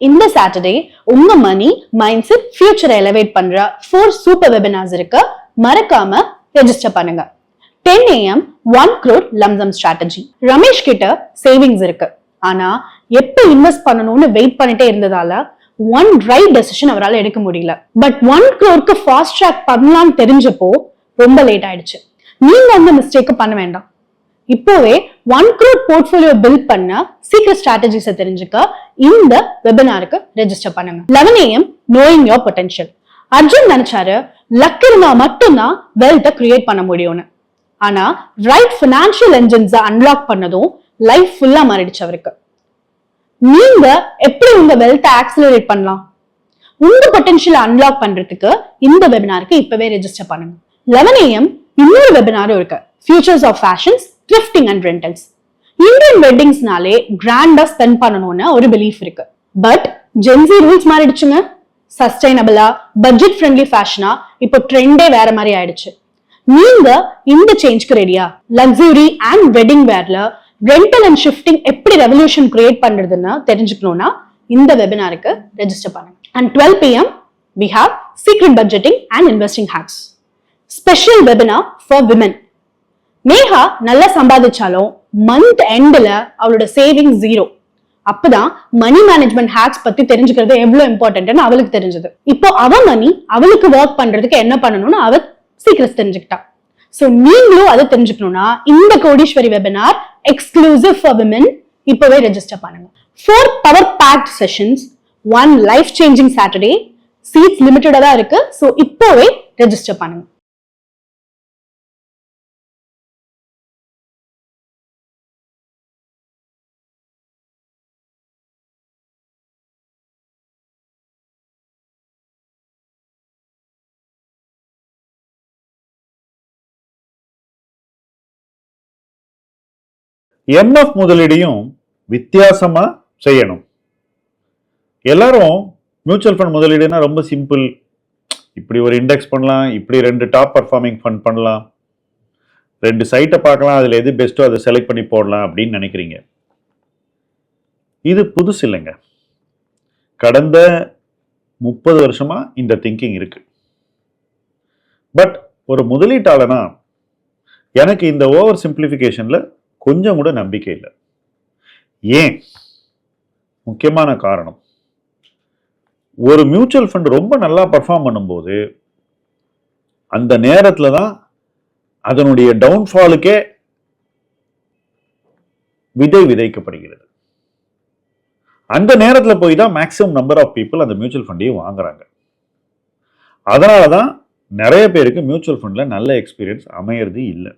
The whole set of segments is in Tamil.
இந்த சாட்டர்டே உங்க மணி மைண்ட் செட் ஃபியூச்சரை எலவேட் பண்ற ஃபோர் சூப்பர் வெபினார்ஸ் இருக்கு. மறக்காம ரெஜிஸ்டர் பண்ணுங்க. Ten AM one crore lump sum strategy Ramesh கிட்ட சேவிங்ஸ் இருக்கு. ஆனா எப்ப இன்வெஸ்ட் பண்ணணும்னு வெயிட் பண்ணிட்டே இருந்ததால ஒன் ரைட் டெசிஷன் அவரால் எடுக்க முடியல. பட் ஒன் க்ரோருக்கு ஃபாஸ்ட் ட்ராக் பண்ணலாம்னு தெரிஞ்சப்போ ரொம்ப லேட் ஆயிடுச்சு. நீங்க அந்த மிஸ்டேக்கு பண்ண வேண்டாம். இப்போவே ஒன் க்ரோட் போர்ட்ஃபோலியோ பில்ட் பண்ண சீக்கிரம் ஸ்ட்ராட்டஜிஸை தெரிஞ்சுக்க இந்த வெபினாருக்கு ரெஜிஸ்டர் பண்ணுங்க. Eleven AM knowing your potential Arjun நினைச்சாரு லக் இருந்தா மட்டும்தான் வெல்த்தை கிரியேட் பண்ண முடியும்னு. ஆனா ரைட் ஃபினான்ஷியல் என்ஜின்ஸை அன்லாக் பண்ணதும் லைஃப் ஃபுல்லா மாறிடுச்சு அவருக்கு. நீங்க எப்படி உங்க வெல்த்தை ஆக்சிலரேட் பண்ணலாம்? உங்க பொட்டன்ஷியல் அன்லாக் பண்றதுக்கு இந்த வெபினாருக்கு இப்பவே ரெஜிஸ்டர் பண்ணுங்க. லெவன் ஏஎம் இன்னொரு வெபினாரும் இருக்கு. Futures of fashions gifting and rentals Indian வெட்டிங்ஸ்னாலே கிராண்டா ஸ்பெண்ட் பண்ணணும்னு ஒரு பிலீஃப் இருக்கு. பட் ஜென்சி ரூல்ஸ் மாறிடுச்சுங்க. சஸ்டைனபிளா பட்ஜெட் ஃப்ரெண்ட்லி ஃபேஷனா இப்போ ட்ரெண்டே வேற மாதிரி ஆயிடுச்சு. நீங்க இந்த சேஞ்ச்க்கு ரெடியா லக்ஸுரி அண்ட் வெட்டிங் வேர்ல ரெண்டல் அண்ட் ஷிஃப்டிங் எப்படி ரெவல்யூஷன் கிரியேட் பண்றதுன்னு தெரிஞ்சுக்கணும்னா இந்த வெபினாருக்கு ரெஜிஸ்டர் பண்ணுங்க. And twelve PM we have secret budgeting and investing hacks special webinar for women Neha நல்லா சம்பாதிச்சாலும் மந்த் எண்ட்ல அவளோட சேவிங் ஜீரோ அப்பதான் மணி மேனேஜ்மெண்ட் ஹேக்ஸ் பத்தி தெரிஞ்சுக்கிறது எவ்வளவு இம்பார்ட்டன்ட்னு அவளுக்கு தெரிஞ்சது. இப்போ அவ மணி அவளுக்கு ஒர்க் பண்றதுக்கு என்ன பண்ணணும்னு அவ சீக்கிரம் தெரிஞ்சுக்கிட்டா. சோ நீங்களும் அதை தெரிஞ்சுக்கணும்னா இந்த கோடீஸ்வரி வெபினார் எக்ஸ்க்ளூசிவ் ஃபார் விமன் இப்போவே ரெஜிஸ்டர் பண்ணுங்க. Four power packed sessions one life changing Saturday seats லிமிட்டடாக தான் இருக்கு. சோ இப்போவே ரெஜிஸ்டர் பண்ணுங்க. எம்எஃப் முதலீடையும் வித்தியாசமாக செய்யணும். எல்லாரும் மியூச்சுவல் ஃபண்ட் முதலீடுனா ரொம்ப சிம்பிள் இப்படி ஒரு இண்டெக்ஸ் பண்ணலாம் இப்படி ரெண்டு டாப் பர்ஃபார்மிங் ஃபண்ட் பண்ணலாம். ரெண்டு சைட்டை பார்க்கலாம் அதில் எது பெஸ்ட்டோ அதை செலக்ட் பண்ணி போடலாம் அப்படின்னு நினைக்கிறீங்க. இது புதுசு இல்லைங்க. கடந்த முப்பது வருஷமாக இந்த திங்கிங் இருக்குது பட் ஒரு முதலீட்டாளனா எனக்கு இந்த ஓவர் சிம்பிளிஃபிகேஷனில் கொஞ்சம் கூட நம்பிக்கை இல்லை. ஏன்? முக்கியமான காரணம். ஒரு மியூச்சுவல் ஃபண்ட் ரொம்ப நல்லா பர்ஃபார்ம் பண்ணும்போது அந்த நேரத்தில் தான் அதனுடைய டவுன்ஃபாலுக்கே விதை விதைக்கப்படுகிறது. அந்த நேரத்தில் போய் தான் மேக்ஸிமம் நம்பர் ஆஃப் பீப்புள் அந்த மியூச்சுவல் ஃபண்டையும் வாங்குறாங்க. அதனால தான் நிறைய பேருக்கு மியூச்சுவல் ஃபண்டில் நல்ல எக்ஸ்பீரியன்ஸ் அமையிறது இல்லை.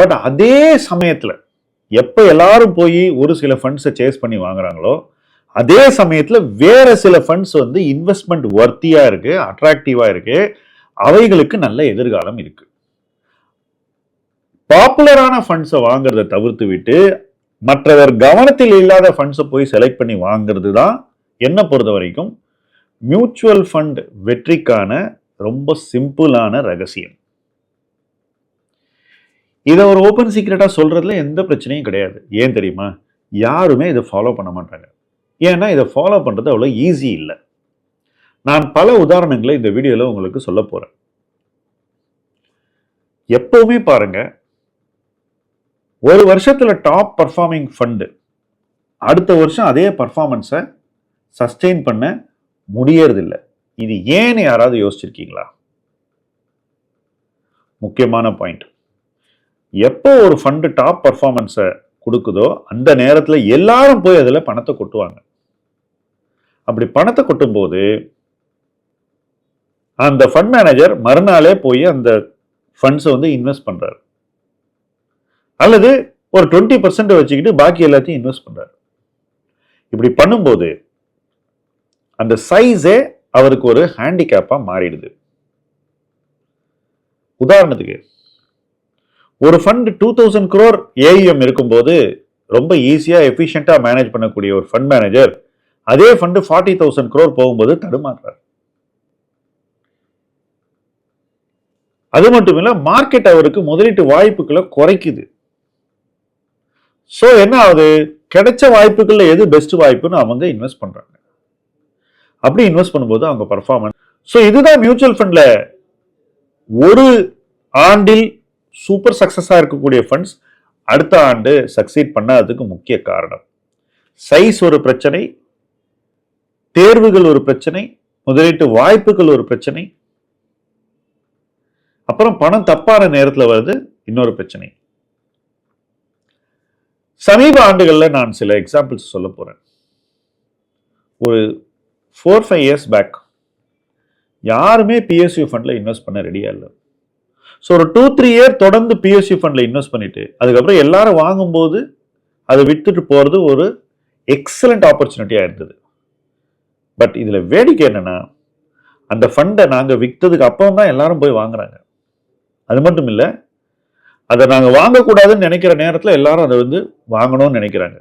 பட் அதே சமயத்தில் எப்போ எல்லாரும் போய் ஒரு சில ஃபண்ட்ஸை சேஸ் பண்ணி வாங்குறாங்களோ அதே சமயத்தில் வேற சில ஃபண்ட்ஸ் வந்து இன்வெஸ்ட்மெண்ட் ஒர்த்தியாக இருக்குது அட்ராக்டிவாக இருக்குது அவைகளுக்கு நல்ல எதிர்காலம் இருக்குது பாப்புலரான ஃபண்ட்ஸை வாங்குறத தவிர்த்து விட்டு மற்றவர் கவனத்தில் இல்லாத ஃபண்ட்ஸை போய் செலக்ட் பண்ணி வாங்குறது தான் என்னை பொறுத்த வரைக்கும் மியூச்சுவல் ஃபண்ட் வெற்றிக்கான ரொம்ப சிம்பிளான ரகசியம். இதை ஒரு ஓப்பன் சீக்ரெட்டாக சொல்கிறதுல எந்த பிரச்சனையும் கிடையாது. ஏன் தெரியுமா? யாருமே இதை ஃபாலோ பண்ண மாட்டாங்க. ஏன்னா இதை ஃபாலோ பண்ணுறது அவ்வளோ ஈஸி இல்லை. நான் பல உதாரணங்களை இந்த வீடியோவில் உங்களுக்கு சொல்ல போகிறேன் எப்போவுமே பாருங்கள் ஒரு வருஷத்தில் டாப் பர்ஃபார்மிங் ஃபண்டு அடுத்த வருஷம் அதே பர்ஃபார்மன்ஸை சஸ்டெயின் பண்ண முடியறதில்லை. இது ஏன்னு யாராவது யோசிச்சிருக்கீங்களா? முக்கியமான பாயிண்ட் எப்போ ஒரு ஃபண்டு டாப் பர்ஃபார்மன்ஸை கொடுக்குதோ அந்த நேரத்தில் எல்லாரும் போய் அதில் பணத்தை கொட்டுவாங்க. அப்படி பணத்தை கொட்டும்போது அந்த ஃபண்ட் மேனேஜர் மறுநாளே போய் அந்த ஃபண்ட்ஸை வந்து இன்வெஸ்ட் பண்ணுறாரு அல்லது ஒரு டுவெண்ட்டி பர்சன்ட் வச்சுக்கிட்டு பாக்கி எல்லாத்தையும் இன்வெஸ்ட் பண்ணுறாரு இப்படி பண்ணும்போது அந்த சைஸே அவருக்கு ஒரு ஹேண்டிகேப்பாக மாறிடுது. உதாரணத்துக்கு ஒரு fund two thousand crore AEM இருக்கும்போது ரொம்ப ஈஸியாக எஃபிஷியண்ட்டாக மேனேஜ் பண்ணக்கூடிய ஒரு ஃபண்ட் மேனேஜர் அதே ஃபண்டு ஃபார்ட்டி தௌசண்ட் குரோர் போகும்போது தடுமாறுறார். அது மட்டும் இல்லை மார்க்கெட் அவருக்கு முதலீட்டு வாய்ப்புகளை குறைக்குது. ஸோ என்ன ஆகுது? கிடைச்ச வாய்ப்புகளில் எது பெஸ்ட் வாய்ப்புன்னு அவங்க இன்வெஸ்ட் பண்ணுறாங்க அப்படி இன்வெஸ்ட் பண்ணும்போது அவங்க பர்ஃபார்மன்ஸ் ஸோ இதுதான் மியூச்சுவல் ஃபண்டில் ஒரு ஆண்டில் சூப்பர் சக்சஸாக இருக்கக்கூடிய ஃபண்ட்ஸ் அடுத்த ஆண்டு சக்சீட் பண்ணாததுக்கு முக்கிய காரணம். சைஸ் ஒரு பிரச்சனை தேர்வுகள் ஒரு பிரச்சனை முதலீட்டு வாய்ப்புகள் ஒரு பிரச்சனை அப்புறம் பணம் தப்பான நேரத்தில் வருது இன்னொரு பிரச்சனை. சமீப ஆண்டுகளில் நான் சில எக்ஸாம்பிள்ஸ் சொல்ல போகிறேன் ஒரு ஃபோர் ஃபைவ் இயர்ஸ் பேக் யாருமே பிஎஸ்யூ ஃபண்டில் இன்வெஸ்ட் பண்ண ரெடியாக இல்லை. ஸோ ஒரு டூ த்ரீ இயர் தொடர்ந்து பிஎஸ்சி ஃபண்டில் இன்வெஸ்ட் பண்ணிட்டு அதுக்கப்புறம் எல்லாரும் வாங்கும்போது அதை விற்றுட்டு போகிறது ஒரு எக்ஸலண்ட் ஆப்பர்ச்சுனிட்டியாக இருந்தது. பட் இதில் வேடிக்கை என்னன்னா அந்த ஃபண்டை நாங்கள் விற்றதுக்கு அப்புறம் தான் எல்லாரும் போய் வாங்குறாங்க. அது மட்டும் இல்லை அதை நாங்கள் வாங்கக்கூடாதுன்னு நினைக்கிற நேரத்தில் எல்லாரும் அதை வந்து வாங்கணும்னு நினைக்கிறாங்க.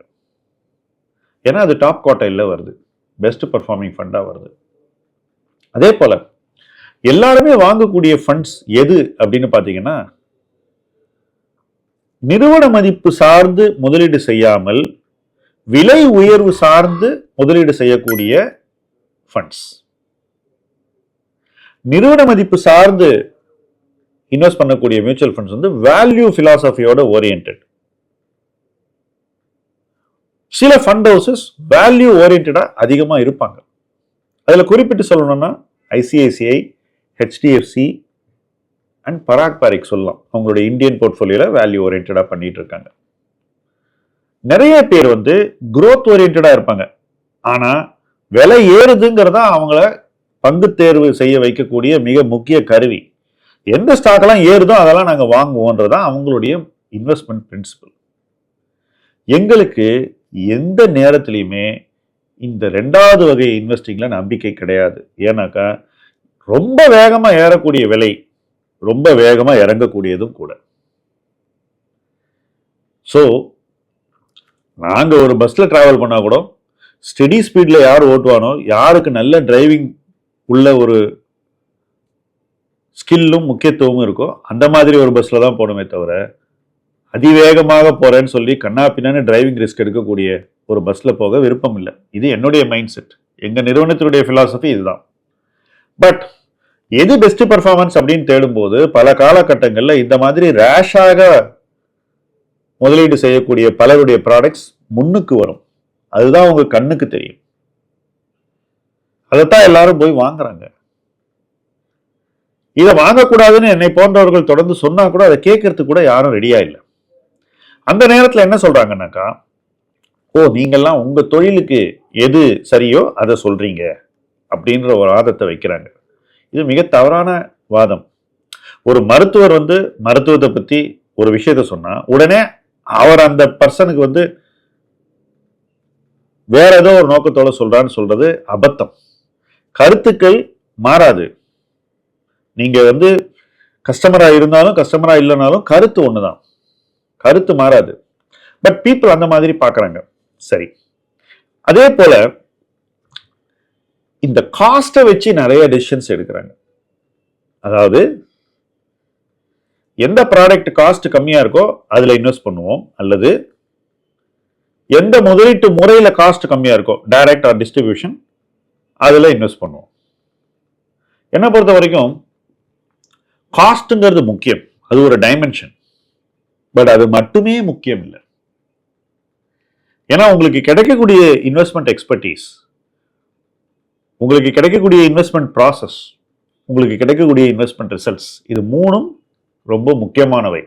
ஏன்னா அது டாப் குவார்டைலில் வருது. பெஸ்ட் பர்ஃபார்மிங் ஃபண்டாக வருது. அதே போல் எல்லாருமே வாங்கக்கூடிய ஃபண்ட்ஸ் எது அப்படின்னு பார்த்தீங்கன்னா நிறுவன மதிப்பு சார்ந்து முதலீடு செய்யாமல் விலை உயர்வு சார்ந்து முதலீடு செய்யக்கூடிய ஃபண்ட்ஸ் நிறுவன மதிப்பு சார்ந்து இன்வெஸ்ட் பண்ணக்கூடிய மியூச்சுவல் ஃபண்ட்ஸ் வந்து வேல்யூ பிலாசபியோட ஓரியன்ட் சில ஃபண்ட் ஹவுசஸ் வேல்யூ ஓரியன்டா அதிகமாக இருப்பாங்க. அதில் குறிப்பிட்டு சொல்லணும்னா ICICI HDFC and Parag Parikh சொல்லலாம். அவங்களுடைய இந்தியன் போர்ட்ஃபோலியோவில் வேல்யூ ஓரியன்டாக பண்ணிட்டு இருக்காங்க நிறைய பேர் வந்து குரோத் ஓரியன்டாக இருப்பாங்க. ஆனால் விலை ஏறுதுங்கிறதா அவங்கள பங்கு தேர்வு செய்ய வைக்கக்கூடிய மிக முக்கிய கருவி. எந்த ஸ்டாக்லாம் ஏறுதோ அதெல்லாம் நாங்கள் வாங்குவோன்றதான் அவங்களுடைய இன்வெஸ்ட்மெண்ட் பிரின்சிபல் எங்களுக்கு எந்த நேரத்திலையுமே இந்த ரெண்டாவது வகை இன்வெஸ்டிங்கில் நம்பிக்கை கிடையாது. ஏன்னாக்கா ரொம்ப வேகமாக ஏறக்கூடிய விலை ரொம்ப வேகமாக இறங்கக்கூடியதும் கூட. ஸோ நாங்கள் ஒரு பஸ்ஸில் ட்ராவல் பண்ணால் கூட ஸ்டெடி ஸ்பீடில் யார் ஓட்டுவானோ யாருக்கு நல்ல டிரைவிங் உள்ள ஒரு ஸ்கில்லும் முக்கியத்துவமும் இருக்கோ அந்த மாதிரி ஒரு பஸ்ஸில் தான் போகணுமே தவிர அதிவேகமாக போகிறேன்னு சொல்லி கண்ணா பின்னான்னு டிரைவிங் ரிஸ்க் எடுக்கக்கூடிய ஒரு பஸ்ஸில் போக விருப்பம் இல்லை. இது என்னுடைய மைண்ட் செட் எங்கள் நிறுவனத்தினுடைய ஃபிலாசபி இதுதான். பட் எது பெஸ்ட் பர்ஃபார்மன்ஸ் அப்படின்னு தேடும்போது பல காலகட்டங்களில் இந்த மாதிரி ரேஷாக முதலீடு செய்யக்கூடிய பலருடைய ப்ராடக்ட்ஸ் முன்னுக்கு வரும். அதுதான் உங்க கண்ணுக்கு தெரியும். அதைத்தான் எல்லாரும் போய் வாங்குறாங்க. இதை வாங்கக்கூடாதுன்னு என்னை போன்றவர்கள் தொடர்ந்து சொன்னா கூட அதை கேட்கறதுக்கு கூட யாரும் ரெடியா இல்லை. அந்த நேரத்தில் என்ன சொல்றாங்கன்னாக்கா ஓ நீங்கள்லாம் உங்க தொழிலுக்கு எது சரியோ அதை சொல்றீங்க அப்படின்ற ஒரு ஆதத்தை வைக்கிறாங்க. இது மிக தவறான வாதம். ஒரு மருத்துவர் வந்து மருத்துவத்தை பத்தி ஒரு விஷயத்த சொன்னா உடனே அவர் அந்த பர்சனுக்கு வந்து வேற ஏதோ ஒரு நோக்கத்தோட சொல்றான்னு சொல்றது அபத்தம். கருத்துக்கள் மாறாது. நீங்க வந்து கஸ்டமரா இருந்தாலும் கஸ்டமரா இல்லைனாலும் கருத்து ஒண்ணுதான். கருத்து மாறாது. பட் பீப்புள் அந்த மாதிரி பார்க்குறாங்க. சரி. அதே போல இந்த காஸ்ட்டை வச்சு நிறைய டெசிஷன்ஸ் எடுக்கிறாங்க. அதாவது எந்த ப்ராடக்ட் காஸ்ட் கம்மியா இருக்கோ அதுல இன்வெஸ்ட் பண்ணுவோம். அல்லது எந்த முதலீட்டு முறையில காஸ்ட் கம்மியா இருக்கோ டைரக்ட் ஆர் டிஸ்ட்ரிபியூஷன் அதுல இன்வெஸ்ட் பண்ணுவோம். என்னை பொறுத்த வரைக்கும் காஸ்ட்டுங்கிறது முக்கியம். அது ஒரு டைமென்ஷன் பட் அது மட்டுமே முக்கியம் இல்லை. ஏன்னா உங்களுக்கு கிடைக்கக்கூடிய இன்வெஸ்ட்மெண்ட் எக்ஸ்பர்டீஸ் உங்களுக்கு கிடைக்கக்கூடிய இன்வெஸ்ட்மெண்ட் ப்ராசஸ் உங்களுக்கு கிடைக்கக்கூடிய இன்வெஸ்ட்மெண்ட் ரிசல்ட்ஸ் இது மூணும் ரொம்ப முக்கியமானவை.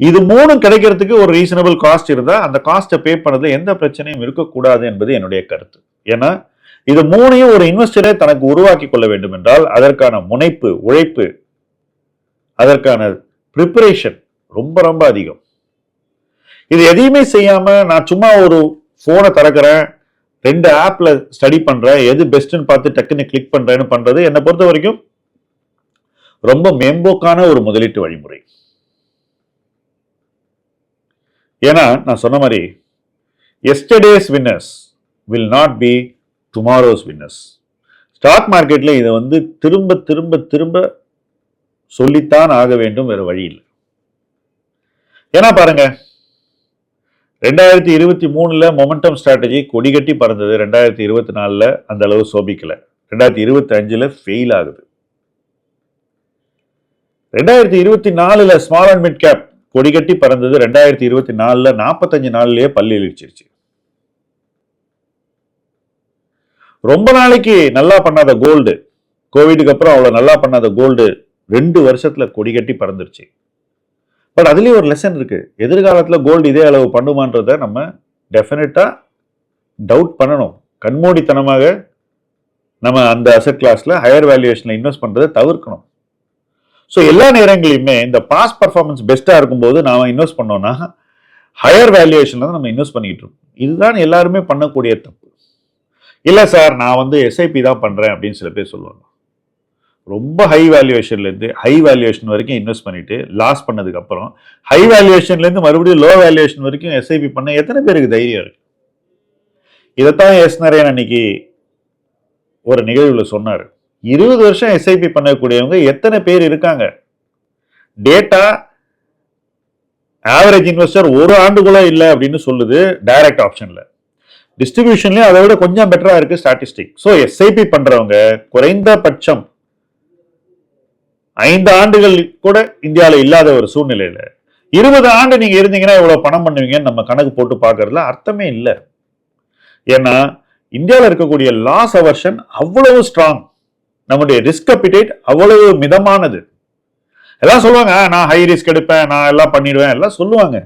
இது மூணும் கிடைக்கிறதுக்கு ஒரு ரீசனபிள் காஸ்ட் இருந்தால் அந்த காஸ்ட்டை பே பண்ணதுல எந்த பிரச்சனையும் இருக்கக்கூடாது என்பது என்னுடைய கருத்து. ஏன்னா இது மூணையும் ஒரு இன்வெஸ்டரே தனக்கு உருவாக்கி கொள்ள வேண்டும் என்றால் அதற்கான முனைப்பு உழைப்பு அதற்கான ப்ரிப்பரேஷன் ரொம்ப ரொம்ப அதிகம். இது எதையுமே செய்யாமல் நான் சும்மா ஒரு ஃபோனை திறக்கிறேன் ரெண்டு ஆப்பில் ஸ்டடி பண்ணுறேன் எது பெஸ்ட்டுன்னு பார்த்து டக்குன்னு கிளிக் பண்றேன்னு பண்ணுறது என்னை பொறுத்த வரைக்கும் ரொம்ப மேம்போக்கான ஒரு முதலீட்டு வழிமுறை. ஏன்னா நான் சொன்ன மாதிரி yesterday's winners will not be tomorrow's winners stock மார்க்கெட்டில் இதை வந்து திரும்ப திரும்ப திரும்ப சொல்லித்தான் ஆக வேண்டும் வேறு வழி இல்லை. ஏன்னா பாருங்க ரெண்டாயிரத்தி இருபத்தி மூணுல மொமெண்டம் ஸ்ட்ராட்டஜி கொடிகட்டி பறந்தது. ரெண்டாயிரத்தி இருபத்தி நாலில் அந்த அளவு சோபிக்கல. ரெண்டாயிரத்தி இருபத்தி அஞ்சுல ஃபெயில் ஆகுது. ரெண்டாயிரத்தி இருபத்தி நாலுல ஸ்மால் அண்ட் மிட் கேப் கொடிகட்டி பறந்தது. ரெண்டாயிரத்தி இருபத்தி நாலுல நாற்பத்தஞ்சு நாள்லயே பள்ளி இழிச்சிருச்சு. ரொம்ப நாளைக்கு நல்லா பண்ணாத கோல்டு கோவிடுக்கு அப்புறம் அவ்வளோ நல்லா பண்ணாத கோல்டு ரெண்டு வருஷத்துல கொடிகட்டி பறந்துருச்சு. பட் அதுலேயும் ஒரு லெசன் இருக்குது எதிர்காலத்தில் கோல்டு இதே அளவு பண்ணுமான்றத நம்ம டெஃபினட்டாக டவுட் பண்ணணும். கண்மூடித்தனமாக நம்ம அந்த அசெட் கிளாஸில் ஹையர் வேல்யூவேஷனில் இன்வெஸ்ட் பண்ணுறதை தவிர்க்கணும். ஸோ எல்லா நேரங்களையுமே இந்த பாஸ் பர்ஃபார்மன்ஸ் பெஸ்ட்டாக இருக்கும்போது நாம் இன்வெஸ்ட் பண்ணோம்னா ஹையர் வேல்யூவேஷனில் தான் நம்ம இன்வெஸ்ட் பண்ணிட்டு இருக்கோம். இதுதான் எல்லாருமே பண்ணக்கூடிய தப்பு. இல்லை சார் நான் வந்து எஸ்ஐபி தான் பண்ணுறேன் அப்படின்னு சில பேர் சொல்லுவாங்க. ரொம்ப ஹை வேல்யூவேஷன்லேருந்து ஹை வேல்யூவேஷன் வரைக்கும் இன்வெஸ்ட் பண்ணிட்டு லாஸ் பண்ணதுக்கப்புறம் ஹை வேல்யூவேஷன்லேருந்து மறுபடியும் லோ வேல்யூவேஷன் வரைக்கும் எஸ்ஐபி பண்ண எத்தனை பேருக்கு தைரியம் இருக்கு? இதைத்தான் எஸ் நரேன் அன்னைக்கு ஒரு நிகழ்வில் சொன்னார். இருபது வருஷம் எஸ்ஐபி பண்ணக்கூடியவங்க எத்தனை பேர் இருக்காங்க? டேட்டா ஆவரேஜ் இன்வெஸ்டர் ஒரு ஆண்டுக்குள்ள இல்லை அப்படின்னு சொல்லுது டைரக்ட் ஆப்ஷனில் டிஸ்ட்ரிபியூஷன்லேயும் அதை விட கொஞ்சம் பெட்டராக இருக்குது ஸ்டாட்டிஸ்டிக் ஸோ எஸ்ஐபி பண்ணுறவங்க குறைந்தபட்சம் ஐந்து ஆண்டுகள் கூட இந்தியாவில் இல்லாத ஒரு சூழ்நிலையில். இருபது ஆண்டு நீங்கள் இருந்தீங்கன்னா இவ்வளோ பணம் பண்ணுவீங்கன்னு நம்ம கணக்கு போட்டு பார்க்கறதுல அர்த்தமே இல்லை. ஏன்னா இந்தியாவில் இருக்கக்கூடிய லாஸ் அவர்ஷன் அவ்வளவு ஸ்ட்ராங் நம்முடைய ரிஸ்க் அப்பிடேட் அவ்வளவு மிதமானது. எல்லாம் சொல்லுவாங்க நான் ஹை ரிஸ்க் எடுப்பேன் நான் எல்லாம் பண்ணிடுவேன். எல்லாம் சொல்லுவாங்க.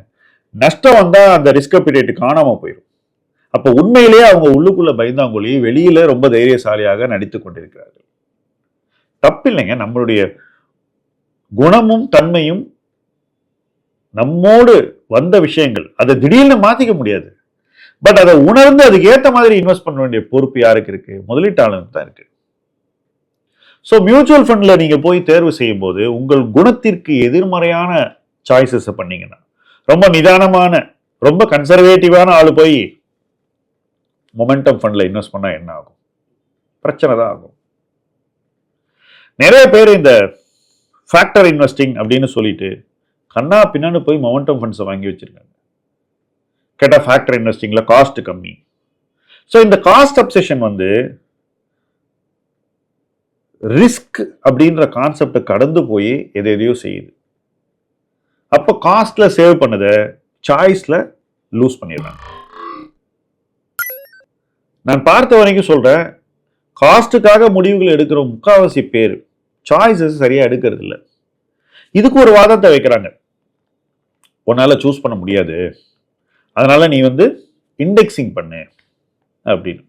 நஷ்டம் வந்தால் அந்த ரிஸ்க் அப்பிடேட் காணாமல் போயிடும் அப்போ உண்மையிலேயே அவங்க உள்ளுக்குள்ள பயந்தாங்கொழி வெளியில ரொம்ப தைரியசாலியாக நடித்து கொண்டிருக்கிறார்கள். தப்பில்லைங்க நம்மளுடைய குணமும் தன்மையும் நம்மோடு வந்த விஷயங்கள். அதை திடீர்னு மாற்றிக்க முடியாது. பட் அதை உணர்ந்து அதுக்கு ஏற்ற மாதிரி இன்வெஸ்ட் பண்ண வேண்டிய பொறுப்பு யாருக்கு இருக்கு? முதலீட்டாளருக்கு தான் இருக்கு. ஸோ மியூச்சுவல் ஃபண்ட்ல நீங்கள் போய் தேர்வு செய்யும் போது உங்கள் குணத்திற்கு எதிர்மறையான சாய்ஸஸை பண்ணீங்கன்னா ரொம்ப நிதானமான ரொம்ப கன்சர்வேட்டிவான ஆள் போய் மொமெண்டம் ஃபண்டில் இன்வெஸ்ட் பண்ணால் என்ன ஆகும்? பிரச்சனை தான் ஆகும். நிறைய பேர் இந்த ஃபேக்டர் இன்வெஸ்டிங் அப்படின்னு சொல்லிட்டு கண்ணா பின்னான்னு போய் மொமெண்டம் ஃபண்ட்ஸை வாங்கி வச்சிருக்காங்க. கேட்டால் ஃபேக்டர் இன்வெஸ்டிங்கில் காஸ்ட் கம்மி. ஸோ இந்த காஸ்ட் அப்செஷன் வந்து ரிஸ்க் அப்படின்ற கான்செப்டை கடந்து போய் எதை எதையோ செய்யுது. அப்போ காஸ்ட்டில் சேவ் பண்ணதை சாய்ஸில் லூஸ் பண்ணிடுறாங்க. நான் பார்த்த வரைக்கும் சொல்கிறேன் காஸ்ட்டுக்காக முடிவுகள் எடுக்கிற முக்காவாசி பேர் சாய்ஸஸ் சரியாக எடுக்கிறது இல்லை இதுக்கு ஒரு வாதத்தை வைக்கிறாங்க. உன்னால் சூஸ் பண்ண முடியாது. அதனால் நீ வந்து இண்டெக்ஸிங் பண்ணு அப்படின்னு.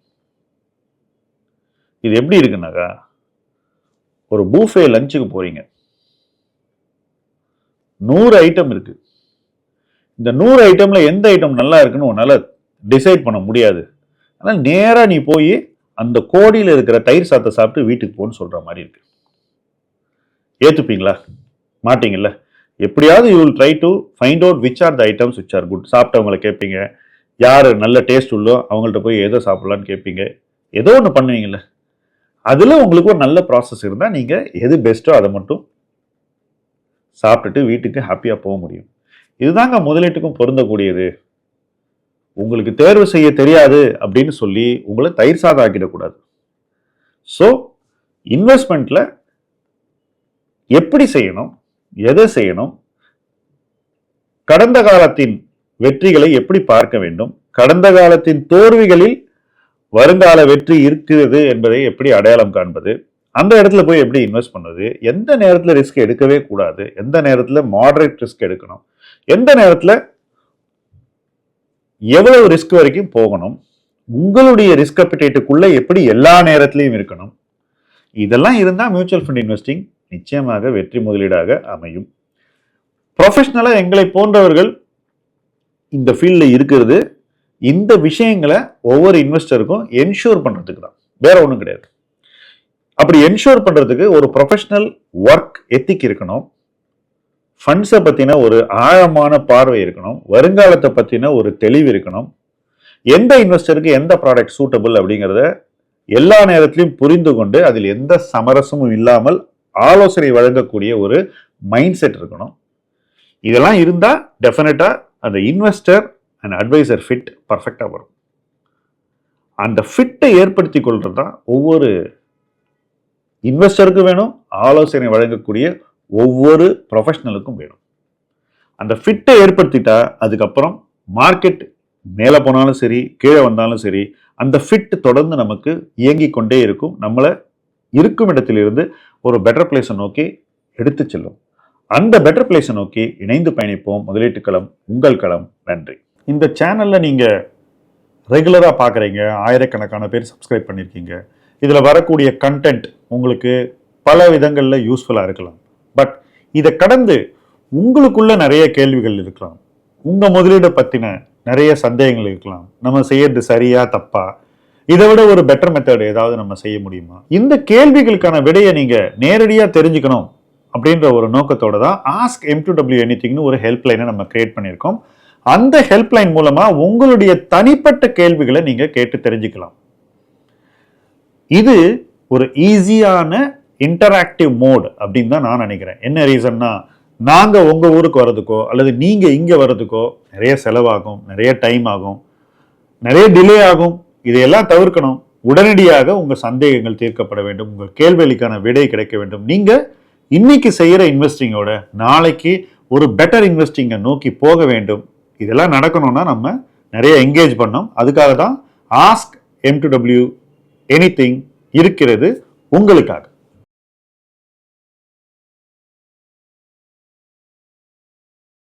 இது எப்படி இருக்குனாக்கா ஒரு பூஃபே லஞ்சுக்கு போகிறீங்க நூறு ஐட்டம் இருக்கு. இந்த நூறு ஐட்டமில் எந்த ஐட்டம் நல்லா இருக்குன்னு உன்னால் டிசைட் பண்ண முடியாது. ஆனால் நேராக நீ போய் அந்த கோடியில் இருக்கிற தயிர் சாத்தை சாப்பிட்டு வீட்டுக்கு போன்னு சொல்கிற மாதிரி இருக்குது ஏற்றுப்பீங்களா மாட்டிங்கல்ல? எப்படியாவது you will try to find out which are the items which are good சாப்பிட்டவங்கள கேட்பீங்க. யார் நல்ல டேஸ்ட் உள்ளோ அவங்கள்ட்ட போய் எதை சாப்பிட்லான்னு கேட்பீங்க. ஏதோ ஒன்று பண்ணுவீங்கல்ல. அதில் உங்களுக்கு ஒரு நல்ல ப்ராசஸ் இருந்தால் நீங்கள் எது பெஸ்ட்டோ அதை மட்டும் சாப்பிட்டுட்டு வீட்டுக்கு ஹாப்பியாக போக முடியும். இதுதாங்க முதலீட்டுக்கும் பொருந்தக்கூடியது. உங்களுக்கு தேர்வு செய்ய தெரியாது அப்படின்னு சொல்லி உங்களை தயிர் சாதம் ஆக்கிடக்கூடாது. ஸோ இன்வெஸ்ட்மெண்ட்டில் எப்படி செய்யணும் எதை செய்யணும் கடந்த காலத்தின் வெற்றிகளை எப்படி பார்க்க வேண்டும் கடந்த காலத்தின் தோல்விகளில் வருங்கால வெற்றி இருக்கிறது என்பதை எப்படி அடையாளம் காண்பது அந்த இடத்துல போய் எப்படி இன்வெஸ்ட் பண்ணுறது எந்த நேரத்தில் ரிஸ்க் எடுக்கவே கூடாது எந்த நேரத்தில் மாடரேட் ரிஸ்க் எடுக்கணும் எந்த நேரத்தில் எவ்வளவு ரிஸ்க் வரைக்கும் போகணும் உங்களுடைய ரிஸ்க் அப்டேட்டுக்குள்ளே எப்படி எல்லா நேரத்திலையும் இருக்கணும் இதெல்லாம் இருந்தால் மியூச்சுவல் ஃபண்ட் இன்வெஸ்டிங் நிச்சயமாக வெற்றி முதலீடாக அமையும். ப்ரொஃபஷ்னலாக எங்களை போன்றவர்கள் இந்த ஃபீல்டில் இருக்கிறது. இந்த விஷயங்களை ஒவ்வொரு இன்வெஸ்டருக்கும் என்ஷூர் பண்ணுறதுக்கு தான். வேற ஒன்றும் கிடையாது. அப்படி என்ஷூர் பண்ணுறதுக்கு ஒரு ப்ரொஃபஷ்னல் ஒர்க் எத்திக் இருக்கணும். ஃபண்ட்ஸை பற்றின ஒரு ஆழமான பார்வை இருக்கணும். வருங்காலத்தை பற்றின ஒரு தெளிவு இருக்கணும். எந்த இன்வெஸ்டருக்கு எந்த ப்ராடக்ட் சூட்டபிள் அப்படிங்கிறத எல்லா நேரத்திலையும் புரிந்து கொண்டு அதில் எந்த சமரசமும் இல்லாமல் ஆலோசனை வழங்கக்கூடிய ஒரு மைண்ட் செட் இருக்கணும். இதெல்லாம் இருந்தால் டெஃபினட்டாக அந்த இன்வெஸ்டர் அண்ட் அட்வைசர் ஃபிட் பர்ஃபெக்டாக வரும். அந்த ஃபிட்டை ஏற்படுத்தி கொள்வது தான் ஒவ்வொரு இன்வெஸ்டருக்கும் வேணும் ஆலோசனை வழங்கக்கூடிய ஒவ்வொரு ப்ரொஃபஷனலுக்கும் வேணும். அந்த ஃபிட்டை ஏற்படுத்திட்டா அதுக்கப்புறம் மார்க்கெட் மேலே போனாலும் சரி கீழே வந்தாலும் சரி அந்த ஃபிட் தொடர்ந்து நமக்கு இயங்கி கொண்டே இருக்கும். நம்மளை இருக்கும் இடத்திலிருந்து ஒரு பெட்டர் பிளேஸை நோக்கி எடுத்து செல்லும். அந்த பெட்டர் பிளேஸை நோக்கி இணைந்து பயணிப்போம். முதலீட்டு களம் உங்கள் களம். நன்றி. இந்த சேனலில் நீங்கள் ரெகுலராக பார்க்குறீங்க ஆயிரக்கணக்கான பேர் சப்ஸ்கிரைப் பண்ணியிருக்கீங்க இதில் வரக்கூடிய கண்டென்ட் உங்களுக்கு பல விதங்களில் யூஸ்ஃபுல்லாக இருக்கலாம். பட் இதை கடந்து உங்களுக்குள்ள நிறைய கேள்விகள் இருக்கலாம். உங்கள் முதலீடை பற்றின நிறைய சந்தேகங்கள் இருக்கலாம். நம்ம செய்யறது சரியா தப்பா? இதை விட ஒரு பெட்டர் மெத்தட் ஏதாவது நம்ம செய்ய முடியுமா? இந்த கேள்விகளுக்கான விடையை நீங்கள் நேரடியாக தெரிஞ்சுக்கணும் அப்படின்ற ஒரு நோக்கத்தோட தான் ஆஸ்க் எம் டு டபிள்யூ ஒரு ஹெல்ப்லைனை நம்ம கிரியேட் பண்ணியிருக்கோம். அந்த ஹெல்ப்லைன் மூலமா உங்களுடைய தனிப்பட்ட கேள்விகளை நீங்க கேட்டு தெரிஞ்சுக்கலாம். இது ஒரு ஈஸியான இன்டராக்டிவ் மோட் அப்படின்னு தான் நான் நினைக்கிறேன். என்ன ரீசன்னா நாங்கள் உங்கள் ஊருக்கு வர்றதுக்கோ அல்லது நீங்கள் இங்கே வர்றதுக்கோ நிறைய செலவாகும் நிறைய டைம் ஆகும் நிறைய டிலே ஆகும். இதையெல்லாம் தவிர்க்கணும். உடனடியாக உங்கள் சந்தேகங்கள் தீர்க்கப்பட வேண்டும். உங்கள் கேள்விகளுக்கான விடை கிடைக்க வேண்டும். நீங்கள் இன்னைக்கு செய்கிற இன்வெஸ்டிங்கோட நாளைக்கு ஒரு பெட்டர் இன்வெஸ்டிங்கை நோக்கி போக வேண்டும். இதெல்லாம் நடக்கணும்னா நம்ம நிறைய என்கேஜ் பண்ணோம். அதுக்காக தான் ask M to W any இருக்கிறது உங்களுக்காக.